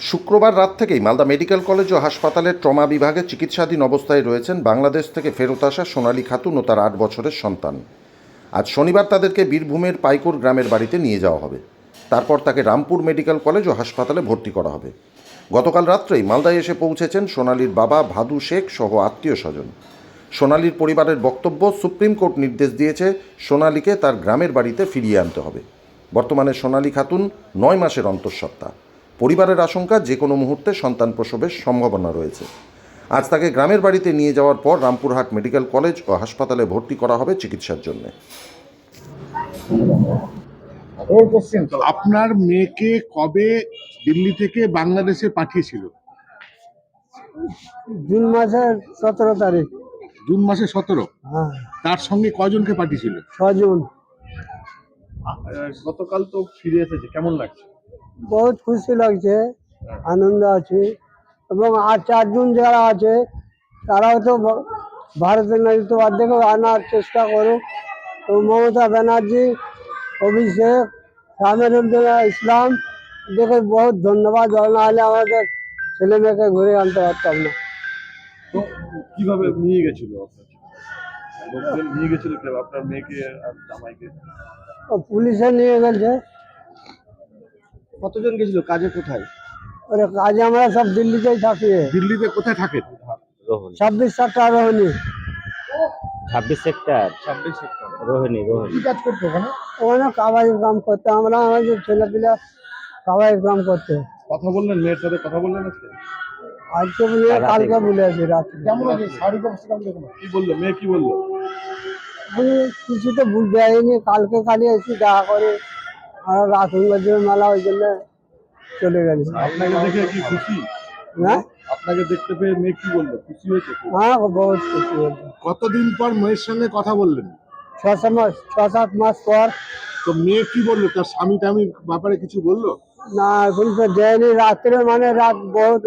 শুক্রবার রাত থেকেই মালদা মেডিকেল কলেজ ও হাসপাতালের ট্রমা বিভাগে চিকিৎসাধীন অবস্থায় রয়েছেন বাংলাদেশ থেকে ফেরত আসা সোনালী খাতুন ও তার আট বছরের সন্তান। আজ শনিবার তাদেরকে বীরভূমের পাইকুর গ্রামের বাড়িতে নিয়ে যাওয়া হবে। তারপর তাকে রামপুর মেডিকেল কলেজ ও হাসপাতালে ভর্তি করা হবে। গতকাল রাত্রেই মালদায় এসে পৌঁছেছেন সোনালীর বাবা ভাদু শেখ সহ আত্মীয় স্বজন। সোনালীর পরিবারের বক্তব্য সুপ্রিম কোর্ট নির্দেশ দিয়েছে সোনালীকে তার গ্রামের বাড়িতে ফিরিয়ে আনতে হবে। বর্তমানে সোনালী খাতুন নয় মাসের অন্তঃসত্ত্বা। পরিবারের আশঙ্কা যে কোনো মুহূর্তে সন্তান প্রসবের সম্ভাবনা রয়েছে। আজ তাকে গ্রামের বাড়িতে নিয়ে যাওয়ার পর রামপুরহাট মেডিকেল কলেজ ও হাসপাতালে ভর্তি করা হবে চিকিৎসার জন্য। আপনার মেয়েকে কবে দিল্লি থেকে বাংলাদেশে পাঠিয়েছিল? জুন মাসের সতেরো তারিখ। জুন মাসে সতেরো? হ্যাঁ। তার সঙ্গে কজনকে পাঠিয়েছিল? ছজন গতকাল তো ফিরে এসেছে কেমন লাগছে? বহুত খুশি লাগছে আনন্দ আছে। এবং আর চারজন যারা আছে তারাও তো ভারতের নাগরিকত্ব অর্ধেক আনার চেষ্টা করুক। তো মমতা ব্যানার্জি অভিষেক সামিরুদ্দৌলা ইসলাম দেখে বহুত ধন্যবাদ। নাহলে আমাদের ছেলে মেয়েকে ঘুরে আনতে পারতাম না। কীভাবে নিয়ে গেছিল নিয়ে গেছিল আপনার মেয়েকে আর জামাইকে? পুলিশে নিয়ে গেছে। কতজন গেছিল? কাজে কোথায়? ওরে কাজে আমরা সব দিল্লিতেই থাকি। দিল্লিতে কোথায় থাকেন? রোহিণী। ছাব্বিশ সেক্টর রোহিণী। ছাব্বিশ সেক্টর ছাব্বিশ সেপ্টেম্বর রোহিণী রোহিণী। কি কাজ করতো ওখানে? ওখানে কাবাডি কাম করতে আমরা আমাদের ছেলেপিলা কাবাডি কাম করতে। কথা বললেন মেয়ের সাথে কথা বললেন আজকে? আজকে বলে কালকে বলে আছি রাত্রে কেমন আছে? দেখুন কি বলল? মেয়ে কি বলল? কিছু তো বুঝতে পারিনি কালকে খালি এসে দেখা করে আর গঞ্জের মেলা ওই জন্য চলে গেছে। আপনাকে দেখে কি খুশি? হ্যাঁ আপনাকে দেখতে পেয়ে মেয়ে কি বলল? খুশি হয়েছে হ্যাঁ বহুত খুশি হয়েছে। কতদিন পর মেয়ের সঙ্গে কথা বললেন? ছ সাত মাস ছ সাত মাস পর। তো মেয়ে কি বলল? তার স্বামী টামির ব্যাপারে কিছু বলল? না এখন তো দেয়নি। রাত্রে মানে রাত বহুত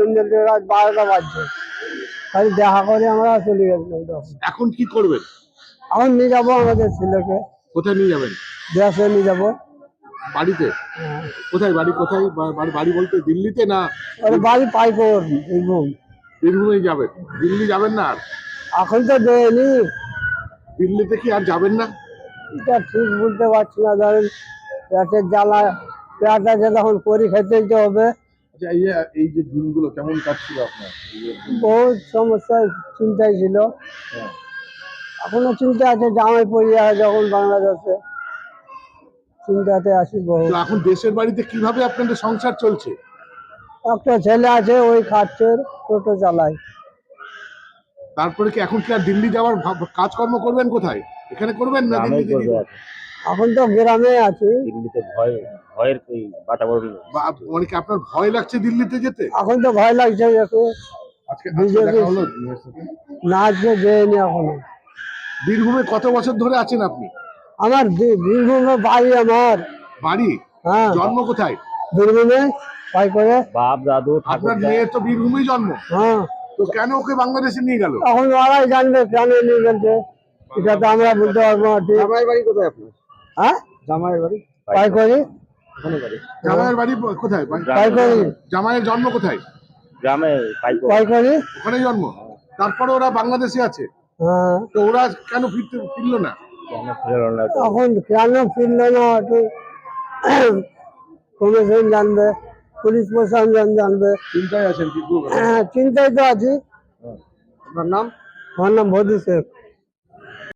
রাত বারোটা বাজছে। খালি দেখা করে আমরা চলে গেছিলাম তখন এখন কি করবেন? এখন নিয়ে যাব আমাদের ছেলেকে। কোথায় নিয়ে যাবেন? দেশে নিয়ে যাব। বাড়িতে? হ্যাঁ। কোথায় বাড়ি কোথায়? বাড়ি বাড়ি বলতে দিল্লিতে না বাড়ি পাইকর বীরভূম। বীরভূমে যাবেন? দিল্লি যাবেন না আর? এখন তো দেয়নি। দিল্লিতে কি আর যাবেন না? এটা ঠিক বলতে পারছি না ধরেন পেটের জ্বালা পেট আছে তখন করি খেতে হবে। আচ্ছা এই যে যে দিনগুলো কেমন কাটছিল আপনার? যে বহুত সমস্যায় চিন্তায় ছিল। এখনও চিন্তা আছে জামাই পড়িয়া যখন বাংলাদেশে। চিন্তাতে আছি বহু তো এখন দেশের বাড়িতে কীভাবে আপনাদের সংসার চলছে? একটা ছেলে আছে ওই খাচ্ছে টোটো চালায়। তারপরে কি এখন কি আর দিল্লি যাওয়ার ভাব- কাজকর্ম করবেন কোথায়? এখানে করবেন না গ্রামেই দিল্লিতে করবে গিয়ে? এখন। এখন তো গ্রামে আছি। দিল্লিতে ভয় ভয়ের ওই বাতাবরণ বা- মানে কি আপনার ভয় লাগছে দিল্লিতে যেতে? এখন তো ভয় লাগছে একটু আজকে আজকে বিজেপি- দেখা হলো মেয়ের সাথে? না এখনও। বীরভূমে কত বছর ধরে আছেন আপনি? আমার বীরভূমে বাড়ি আমার। বাড়ি? হ্যাঁ। জন্ম কোথায়? বীরভূমে পাই করে। বাপ দাদু আপনার মেয়ে তো বীরভূমেই জন্ম। হ্যাঁ। তো কেন ওকে বাংলাদেশে নিয়ে গেল? এখন ওরাই জানবে কেন নিয়ে গেছে। এটা তো আমরা বলতে পারব না বাড়ি কোথায় আপনার? হ্যাঁ? জামাইয়ের বাড়ি? পাই করি। জামাইয়ের বাড়ি কোথায়? পাই করি। জামাইয়ের জন্ম কোথায়? গ্রামে করি। ওখানে জন্ম। তারপরে ওরা বাংলাদেশে আছে। হ্যাঁ। তো ওরা কেন ফিরতে ফিরলো না? কেন ফেরল না এখন কেন ফিরল না একটু কমিশন জানবে পুলিশ প্রশাসন জানবে। চিন্তায় আছেন কি হ্যাঁ চিন্তায় তো আছি। আপনার নাম? আমার নাম ভদু শেখ।